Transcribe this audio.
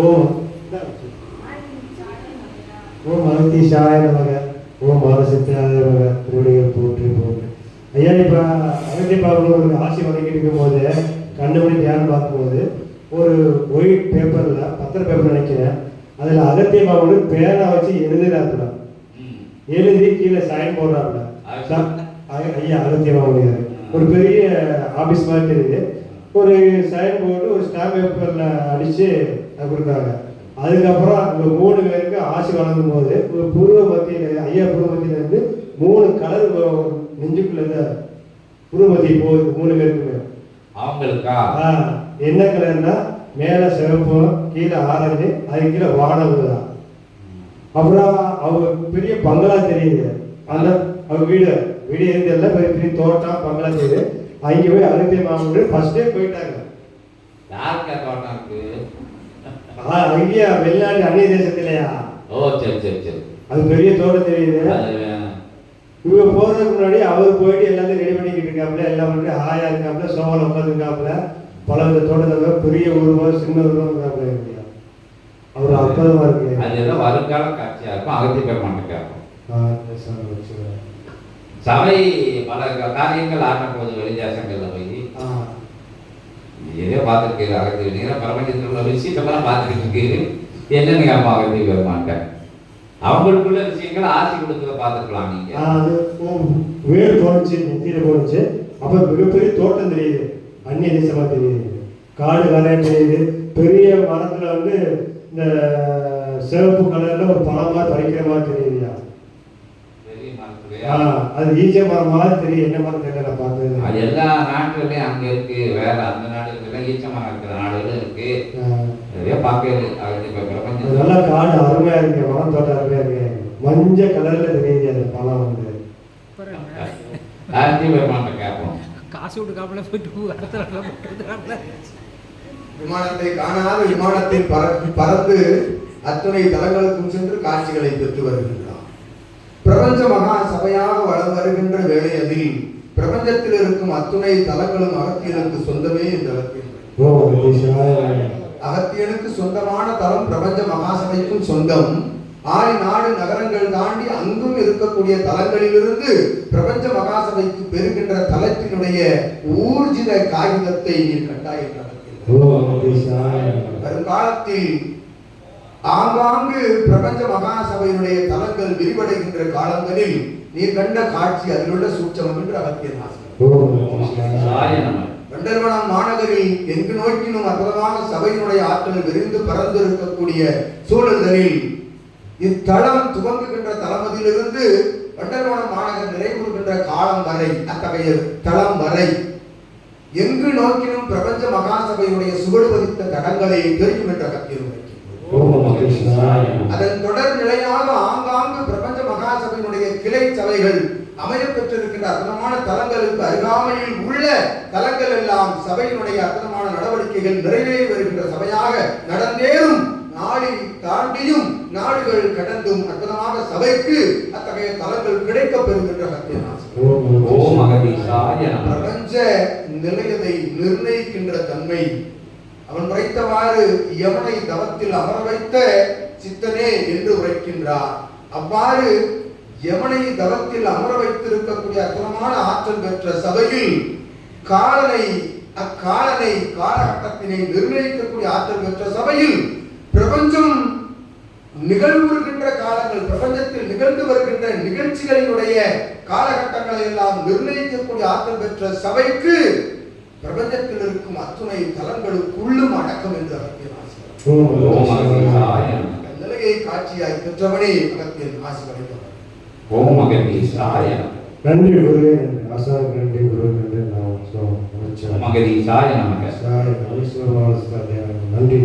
ஓம் ஓம் அகத்தீஷாய நமக ஓம் பாலசித்தாய நமக திருவடிகள் போற்றி போற்றி. ஐயா இப்போ அகத்திய பாபு ஆசி வழங்கிட்டு இருக்கும்போது கண்டுபிடி தியானம் பார்க்கும்போது ஒரு ஒயிட் பேப்பரில் பத்திர பேப்பர் நினைக்கிறேன். அதில் அகத்திய பாபு பேனா வச்சு எழுதுறாப்புல. எழுதி கீழே சைன் போடுறாப்புல. ஐயா அகத்திய பாபு ஒரு பெரிய ஆபீஸ் மாதிரி தெரியுது. ஒரு சைன் போர்டு ஒரு ஸ்டாம்ப் பேப்பரில் அடித்து கொடுத்தாங்க அதுக்கப்புறம் அந்த மூணு பேருக்கு ஆசி வழங்கும் போது ஒரு புருவ மத்தியில் ஐயா புருவ மத்தியில இருந்து மூணு கலர் நெஞ்சுக்குள்ள இந்த புருவ மத்தி போகுது மூணு பேருக்குமே. அவங்களுக்கா ஆ, என்ன கலர்னா மேலே சிவப்பு கீழே ஆரஞ்சு அது கீழே வானம் தான். அப்புறம் அவங்க பெரிய பங்களா தெரியுது. அந்த அவங்க வீடு வீடு இருந்ததில்ல பெரிய பெரிய தோட்டம் பங்களா தெரியுது. அங்கே போய் அகத்திய மாமன் ஃபர்ஸ்டே போயிட்டாங்க. யாருக்கா ஆ, அங்கேயா வெளிநாடு அந்நிய தேசத்துலயா? ஓ சரி சரி சரி. அது பெரிய தோட்டம் தெரியுது. இவங்க போறதுக்கு முன்னாடி அவர் போயிட்டு எல்லாத்தையும் ரெடி பண்ணிக்கிட்டு இருக்காப்புல எல்லாம் பண்ணிட்டு ஹாயா இருக்காப்புல சோபால உட்காந்துருக்காப்புல பல வித தோட்டத்தை பெரிய உருவம் சின்ன உருவம் இருக்காப்புல இல்லையா அவர் அற்புதமா இருக்கு அது ஏதோ வருங்கால காட்சியா இருக்கும் அகத்தி வச்சுக்கிறேன். சபை பல காரியங்கள் ஆட்டம் போகுது வெளி தேசங்கள்ல போய் எதையோ பார்த்துருக்கு அகத்தி நீங்க பிரபஞ்சத்தில் உள்ள விஷயத்தெல்லாம் பார்த்துக்கிட்டு இருக்கு. என்னன்னு கேட்போம் அகத்தி பெருமான்ட்ட அவங்களுக்குள்ள விஷயங்கள் ஆசி கொடுக்கறத பார்த்துக்கலாம் நீங்க. அது வேடு போனுச்சு நெத்தியில போனுச்சு அப்ப மிகப்பெரிய தோட்டம் தெரியுது. அந்நிய தேசமா தெரியுது. காடு கரையா தெரியுது. பெரிய மரத்துல வந்து இந்த சிவப்பு கலர்ல ஒரு பழமா பறிக்கிற மாதிரி மரத்துலயா அது ஈச்ச மரம் மாதிரி தெரியும் என்ன மரம் தெரியல பார்த்தது அது எல்லா நாட்டுலயும் அங்க இருக்கு. வேற அந்த நாடுகள்ல ஈச்சமரம் இருக்கிற நாடுகளும் இருக்கு. நிறைய பார்க்கறது அகத்தி இப்ப அது பிரபஞ்சம் நல்லா காடு அருமையா இருக்கு. மரம் தோட்டம் அருமையா இருக்கு. மஞ்சள் கலர்ல தெரியுது அந்த பழம் வந்து. அகத்தி பெருமான்ட்ட கேட்போம் காசு கொடுக்காமல போயிட்டு அடுத்த விமானத்தை காணாத விமானத்தில் பற- பறந்து அத்துணை தலங்களுக்கும் சென்று காட்சிகளை பெற்று வருகின்றான் பிரபஞ்ச மகா சபையாக வலம் வருகின்ற வேளையதில் பிரபஞ்சத்தில் இருக்கும் அத்துணை தலங்களும் அகத்தியனுக்கு சொந்தமே என்று அகத்தியன். அகத்தியனுக்கு சொந்தமான தலம் பிரபஞ்ச மகாசபைக்கும் சொந்தம் ஆடி நாடு நகரங்கள் தாண்டி அங்கும் இருக்கக்கூடிய தலங்களிலிருந்து பிரபஞ்ச மகாசபைக்கு பெறுகின்ற தலத்தினுடைய ஊர்ஜித காகிதத்தை நீர் நமக. வருங்காலத்தில் ஆங்காங்கு பிரபஞ்ச மகாசபையினுடைய தலங்கள் விரிவடைகின்ற காலங்களில் நீ கண்ட காட்சி அதில் உள்ள சூட்சமம் என்று அகத்தியன் கண்டர்வனம் மாநகரில் எங்கு நோக்கினும் அற்புதமான சபையினுடைய ஆற்றல் விரிந்து பறந்திருக்கக்கூடிய சூழல்களில் இத்தளம் துவங்குகின்ற தளமதிலிருந்து கண்டர்வனம் மாநகர் நிறைவுறுகின்ற காலம் வரை அத்தகைய தளம் வரை எங்கு நோக்கினும் பிரபஞ்ச மகாசபையுடைய சுவடு பதித்த தடங்களை தெரியும் என்ற கத்தியம் அதன் தொடர் நிலையாக ஆங்காங்கு பிரபஞ்ச மகாசபையினுடைய கிளை சபைகள் அமையப் பெற்றிருக்கின்ற அற்புதமான தலங்களுக்கு அருகாமையில் உள்ள தலங்கள் எல்லாம் சபையினுடைய அற்புதமான நடவடிக்கைகள் நிறைவேறி வருகின்ற சபையாக நடந்தேறும். நாளை தாண்டியும் நாடுகள் கடந்தும் அற்புதமாக சபைக்கு அத்தகைய தலங்கள் கிடைக்கப் பெறுகின்ற பிரபஞ்ச நிலையதை நிர்ணயிக்கின்ற தன்மை அவன் உரைத்தவாறு எவனை தவத்தில் அமர வைத்த சித்தனே என்று உரைக்கின்றார். அவ்வாறு யமனை தவத்தில் அமர வைத்திருக்கக்கூடிய அற்புதமான ஆற்றல் பெற்ற சபையில் காலனை அக்காலனை காலகட்டத்தினை நிர்ணயிக்கக்கூடிய ஆற்றல் பெற்ற சபையில் பிரபஞ்சம் நிகழ்வுகின்ற காலங்கள் பிரபஞ்சத்தில் நிகழ்ந்து வருகின்ற நிகழ்ச்சிகளினுடைய காலகட்டங்களை எல்லாம் நிர்ணயிக்கக்கூடிய ஆற்றல் பெற்ற சபைக்கு பிரபஞ்சத்தில் இருக்கும் அத்துணை தலங்களுக்குள்ளும் அடக்கம் என்று அகத்தியன் நிலையை காட்சியாய் பெற்றவனே அகத்தியன் ஆசி வளைத்தவர் ஓம் அகதீஷாய நம நன்றி குருவே நன்றி குரு நான் நன்றி